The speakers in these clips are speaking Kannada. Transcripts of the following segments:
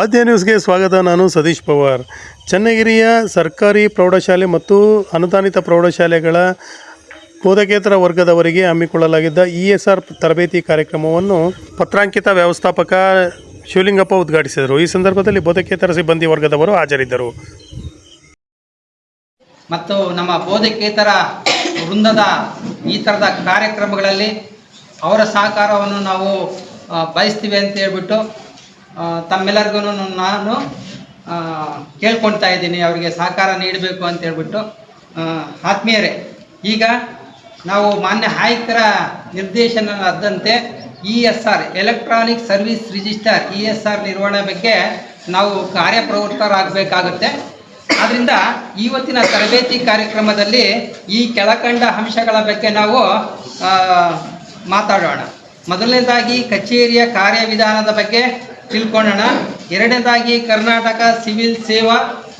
ಆದ್ಯ ನ್ಯೂಸ್ಗೆ ಸ್ವಾಗತ. ನಾನು ಸತೀಶ್ ಪವಾರ್. ಚನ್ನಗಿರಿಯ ಸರ್ಕಾರಿ ಪ್ರೌಢಶಾಲೆ ಮತ್ತು ಅನುದಾನಿತ ಪ್ರೌಢಶಾಲೆಗಳ ಬೋಧಕೇತರ ವರ್ಗದವರಿಗೆ ಹಮ್ಮಿಕೊಳ್ಳಲಾಗಿದ್ದ ಇ ಎಸ್ ಆರ್ ತರಬೇತಿ ಕಾರ್ಯಕ್ರಮವನ್ನು ಪತ್ರಾಂಕಿತ ವ್ಯವಸ್ಥಾಪಕ ಶಿವಲಿಂಗಪ್ಪ ಉದ್ಘಾಟಿಸಿದರು. ಈ ಸಂದರ್ಭದಲ್ಲಿ ಬೋಧಕೇತರ ಸಿಬ್ಬಂದಿ ವರ್ಗದವರು ಹಾಜರಿದ್ದರು. ಮತ್ತು ನಮ್ಮ ಬೋಧಕೇತರ ವೃಂದದ ಈ ಥರದ ಕಾರ್ಯಕ್ರಮಗಳಲ್ಲಿ ಅವರ ಸಹಕಾರವನ್ನು ನಾವು ಬಯಸ್ತೀವಿ ಅಂತ ಹೇಳ್ಬಿಟ್ಟು ತಮ್ಮೆಲ್ಲರಿಗೂ ನಾನು ಕೇಳ್ಕೊಳ್ತಾ ಇದ್ದೀನಿ, ಅವರಿಗೆ ಸಹಕಾರ ನೀಡಬೇಕು ಅಂತ ಹೇಳ್ಬಿಟ್ಟು. ಆತ್ಮೀಯರೇ, ಈಗ ನಾವು ಮಾನ್ಯ ಆಯುಕ್ತರ ನಿರ್ದೇಶನದಂತೆ E S R electronic service register E S R ನಿರ್ವಹಣೆ ಬಗ್ಗೆ ನಾವು ಕಾರ್ಯಪ್ರವೃತ್ತರಾಗಬೇಕಾಗುತ್ತೆ. ಆದ್ದರಿಂದ ಇವತ್ತಿನ ತರಬೇತಿ ಕಾರ್ಯಕ್ರಮದಲ್ಲಿ ಈ ಕೆಳಕಂಡ ಅಂಶಗಳ ಬಗ್ಗೆ ನಾವು ಮಾತಾಡೋಣ. ಮೊದಲನೇದಾಗಿ ಕಚೇರಿಯ ಕಾರ್ಯವಿಧಾನದ ಬಗ್ಗೆ ತಿಳ್ಕೊಳ್ಳೋಣ ಎರಡನೇದಾಗಿ ಕರ್ನಾಟಕ ಸಿವಿಲ್ ಸೇವಾ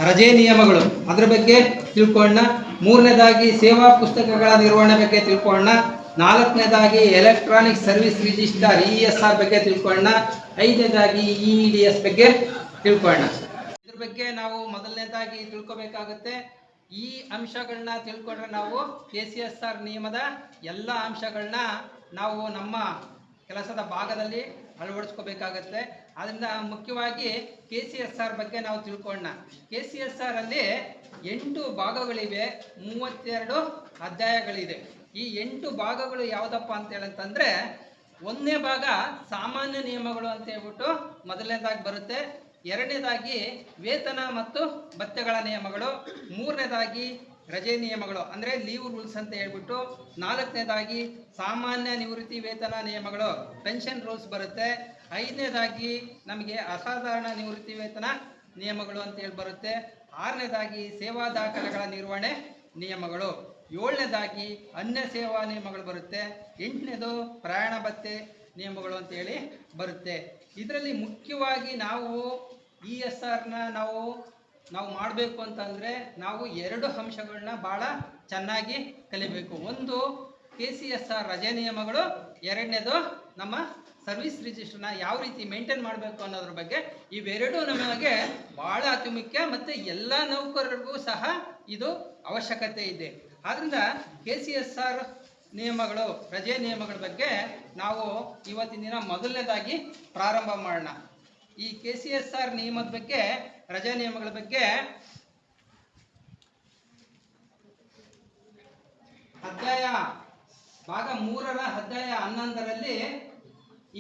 ರಜೆ ನಿಯಮಗಳು. ಅದ್ರ ಬಗ್ಗೆ ತಿಳ್ಕೊಳ್ಳೋಣ ಮೂರನೇದಾಗಿ ಸೇವಾ ಪುಸ್ತಕಗಳ ನಿರ್ವಹಣೆ ಬಗ್ಗೆ ತಿಳ್ಕೊಳ್ಳೋಣ ನಾಲ್ಕನೇದಾಗಿ electronic service register E S R ಬಗ್ಗೆ ತಿಳ್ಕೊಳ್ಳೋಣ ಐದನೇದಾಗಿ ಇ ಡಿ ಎಸ್ ಬಗ್ಗೆ ತಿಳ್ಕೊಳ್ಳೋಣ ಇದ್ರ ಬಗ್ಗೆ ನಾವು ಮೊದಲನೇದಾಗಿ ತಿಳ್ಕೊಬೇಕಾಗುತ್ತೆ. ಈ ಅಂಶಗಳನ್ನ ತಿಳ್ಕೊಂಡ್ರೆ ನಾವು ಕೆ ಸಿ ಎಸ್ ಆರ್ ನಿಯಮದ ಎಲ್ಲ ಅಂಶಗಳನ್ನ ನಾವು ನಮ್ಮ ಕೆಲಸದ ಭಾಗದಲ್ಲಿ ಅಳವಡಿಸ್ಕೋಬೇಕಾಗತ್ತೆ. ಅದರಿಂದ ಮುಖ್ಯವಾಗಿ ಕೆ ಸಿ ಎಸ್ ಆರ್ ಬಗ್ಗೆ ನಾವು ತಿಳ್ಕೊಳ್ಳೋಣ. ಕೆ ಸಿ ಎಸ್ ಆರ್ ಅಲ್ಲಿ ಎಂಟು ಭಾಗಗಳಿವೆ, ಮೂವತ್ತೆರಡು ಅಧ್ಯಾಯಗಳಿದೆ. ಈ ಎಂಟು ಭಾಗಗಳು ಯಾವುದಪ್ಪ ಅಂತ ಹೇಳಂತಂದ್ರೆ, ಒಂದನೇ ಭಾಗ ಸಾಮಾನ್ಯ ನಿಯಮಗಳು ಅಂತ ಹೇಳ್ಬಿಟ್ಟು ಮೊದಲನೇದಾಗಿ ಬರುತ್ತೆ. ಎರಡನೇದಾಗಿ ವೇತನ ಮತ್ತು ಭತ್ಯೆಗಳ ನಿಯಮಗಳು. ಮೂರನೇದಾಗಿ ರಜೆ ನಿಯಮಗಳು ಅಂದರೆ ಲೀವ್ ರೂಲ್ಸ್ ಅಂತ ಹೇಳ್ಬಿಟ್ಟು ನಾಲ್ಕನೇದಾಗಿ ಸಾಮಾನ್ಯ ನಿವೃತ್ತಿ ವೇತನ ನಿಯಮಗಳು, ಪೆನ್ಷನ್ ರೂಲ್ಸ್ ಬರುತ್ತೆ. ಐದನೇದಾಗಿ ನಮಗೆ ಅಸಾಧಾರಣ ನಿವೃತ್ತಿ ವೇತನ ನಿಯಮಗಳು ಅಂತ ಹೇಳಿ ಬರುತ್ತೆ. ಆರನೇದಾಗಿ ಸೇವಾ ದಾಖಲೆಗಳ ನಿರ್ವಹಣೆ ನಿಯಮಗಳು. ಏಳನೇದಾಗಿ ಅನ್ಯ ಸೇವಾ ನಿಯಮಗಳು ಬರುತ್ತೆ. ಎಂಟನೇದು ಪ್ರಯಾಣ ಭತ್ತೆ ನಿಯಮಗಳು ಅಂತ ಹೇಳಿ ಬರುತ್ತೆ. ಇದರಲ್ಲಿ ಮುಖ್ಯವಾಗಿ ನಾವು ಇ ಎಸ್ ಆರ್ನ ನಾವು ನಾವು ಮಾಡಬೇಕು ಅಂತಂದರೆ ನಾವು ಎರಡು ಅಂಶಗಳನ್ನ ಭಾಳ ಚೆನ್ನಾಗಿ ಕಲಿಬೇಕು. ಒಂದು ಕೆ ಸಿ ಎಸ್ ಆರ್ ರಜೆ ನಿಯಮಗಳು. ಎರಡನೇದು, ನಮ್ಮ ಸರ್ವಿಸ್ ರಿಜಿಸ್ಟರ್ನ ಯಾವ ರೀತಿ ಮೇಂಟೈನ್ ಮಾಡಬೇಕು ಅನ್ನೋದ್ರ ಬಗ್ಗೆ. ಇವೆರಡೂ ನಮಗೆ ಭಾಳ ಅತಿ ಮುಖ್ಯ ಮತ್ತು ಎಲ್ಲ ನೌಕರರಿಗೂ ಸಹ ಇದು ಅವಶ್ಯಕತೆ ಇದೆ. ಆದ್ದರಿಂದ ಕೆ ಸಿ ಎಸ್ ಆರ್ ನಿಯಮಗಳು, ರಜೆ ನಿಯಮಗಳ ಬಗ್ಗೆ ನಾವು ಇವತ್ತಿನ ದಿನ ಮೊದಲನೇದಾಗಿ ಪ್ರಾರಂಭ ಮಾಡೋಣ. ಈ ಕೆ ಸಿ ಎಸ್ ಆರ್ ನಿಯಮದ ಬಗ್ಗೆ, ರಜಾ ನಿಯಮಗಳ ಬಗ್ಗೆ ಅಧ್ಯಾಯ ಭಾಗ ಮೂರರ ಅಧ್ಯಾಯ ಹನ್ನೊಂದರಲ್ಲಿ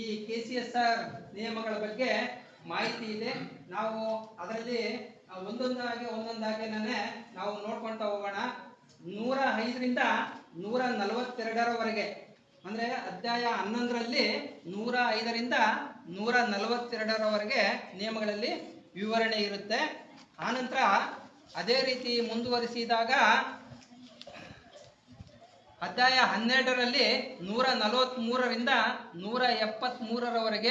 ಈ ಕೆ ಸಿ ಎಸ್ ಆರ್ ನಿಯಮಗಳ ಬಗ್ಗೆ ಮಾಹಿತಿ ಇದೆ. ನಾವು ಅದರಲ್ಲಿ ಒಂದೊಂದಾಗಿ ಒಂದೊಂದಾಗಿ ನಾವು ನೋಡ್ಕೊಳ್ತಾ ಹೋಗೋಣ. ನೂರ ಐದರಿಂದ ನೂರ ನಲವತ್ತೆರಡರವರೆಗೆ, ಅಂದರೆ ಅಧ್ಯಾಯ ಹನ್ನೊಂದರಲ್ಲಿ ನೂರ ಐದರಿಂದ ನೂರ ನಲವತ್ತೆರಡರವರೆಗೆ ನಿಯಮಗಳಲ್ಲಿ ವಿವರಣೆ ಇರುತ್ತೆ. ಆನಂತರ ಅದೇ ರೀತಿ ಮುಂದುವರಿಸಿದಾಗ ಅಧ್ಯಾಯ ಹನ್ನೆರಡರಲ್ಲಿ ನೂರ ನಲವತ್ತ್ಮೂರರಿಂದ ನೂರ ಎಪ್ಪತ್ತ್ಮೂರರವರೆಗೆ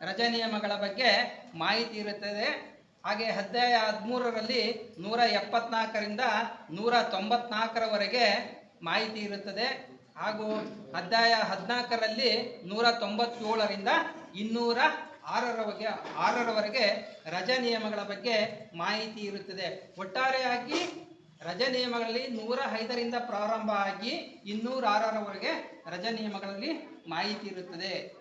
ರಜೆ ನಿಯಮಗಳ ಬಗ್ಗೆ ಮಾಹಿತಿ ಇರುತ್ತದೆ. ಹಾಗೆ ಅಧ್ಯಾಯ ಹದಿಮೂರರಲ್ಲಿ ನೂರ ಎಪ್ಪತ್ನಾಲ್ಕರಿಂದ ನೂರ ತೊಂಬತ್ನಾಲ್ಕರವರೆಗೆ ಮಾಹಿತಿ ಇರುತ್ತದೆ. ಹಾಗೂ ಅಧ್ಯಾಯ ಹದಿನಾಲ್ಕರಲ್ಲಿ ನೂರ ತೊಂಬತ್ತೇಳರಿಂದ ಇನ್ನೂರ ಆರರವರೆಗೆ ಆರರವರೆಗೆ ರಜಾ ನಿಯಮಗಳ ಬಗ್ಗೆ ಮಾಹಿತಿ ಇರುತ್ತದೆ. ಒಟ್ಟಾರೆಯಾಗಿ ರಜೆ ನಿಯಮಗಳಲ್ಲಿ ನೂರ ಐದರಿಂದ ಪ್ರಾರಂಭ ಆಗಿ ಇನ್ನೂರ ಆರರವರೆಗೆ ರಜೆ ನಿಯಮಗಳಲ್ಲಿ ಮಾಹಿತಿ ಇರುತ್ತದೆ.